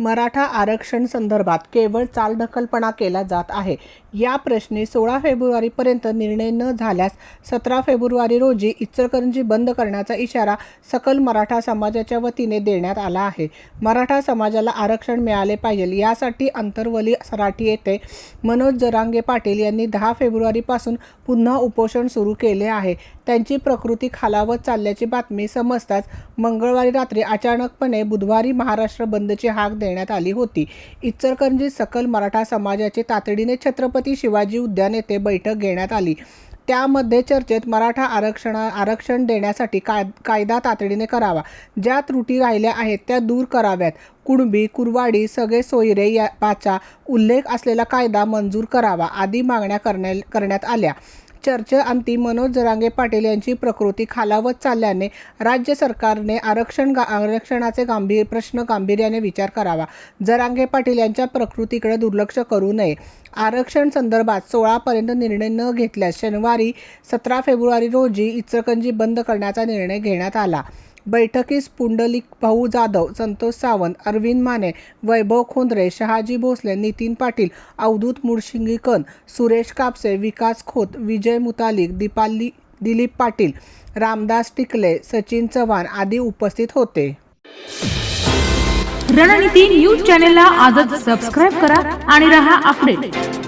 मराठा आरक्षण संदर्भात केवळ चालढकलपणा केला जात आहे. या प्रश्नी सोळा फेब्रुवारीपर्यंत निर्णय न झाल्यास सतरा फेब्रुवारी रोजी इचलकरंजी बंद करण्याचा इशारा सकल मराठा समाजाच्या वतीने देण्यात आला आहे. मराठा समाजाला आरक्षण मिळाले पाहिजे यासाठी अंतरवली सराठी येथे मनोज जरांगे पाटील यांनी दहा फेब्रुवारीपासून पुन्हा उपोषण सुरू केले आहे. त्यांची प्रकृती खालावत चालल्याची बातमी समजताच मंगळवारी रात्री अचानकपणे बुधवारी महाराष्ट्र बंदची हाक देण्यात आली होती. इचलकरंजी सकल मराठा समाजाचे तातडीने छत्रपती शिवाजी उद्यान येथे बैठक घेण्यात आली. त्यामध्ये चर्चेत मराठा आरक्षण आरक्षण देण्यासाठी काय कायदा तातडीने करावा. ज्या त्रुटी राहिल्या आहेत त्या दूर कराव्यात. कुणबी कुरवाडी सगळे सोयरे या पाचा उल्लेख असलेला कायदा मंजूर करावा आदी मागण्या करण्या करण्यात आल्या. चर्चेअंती मनोज जरांगे पाटील यांची प्रकृती खालावत चालल्याने राज्य सरकारने आरक्षण गा आरक्षणाचे गांभीर प्रश्न गांभीर्याने विचार करावा. जरांगे पाटील यांच्या प्रकृतीकडे दुर्लक्ष करू नये. आरक्षण संदर्भात सोळापर्यंत निर्णय न घेतल्यास शनिवारी सतरा फेब्रुवारी रोजी इचलकंजी बंद करण्याचा निर्णय घेण्यात आला. बैठकीस पुंडलिक भाऊ जाधव संतोष सावंत अरविंद माने वैभव खोंद्रे शहाजी भोसले नितीन पाटील अवधूत मुळशिंगीकन सुरेश कापसे विकास खोत विजय मुतालिक दीपाली दिलीप पाटील रामदास टिकले सचिन चव्हाण आदी उपस्थित होते. रणनीती न्यूज चॅनेलला आजच सबस्क्राईब करा आणि रहा अपडेट.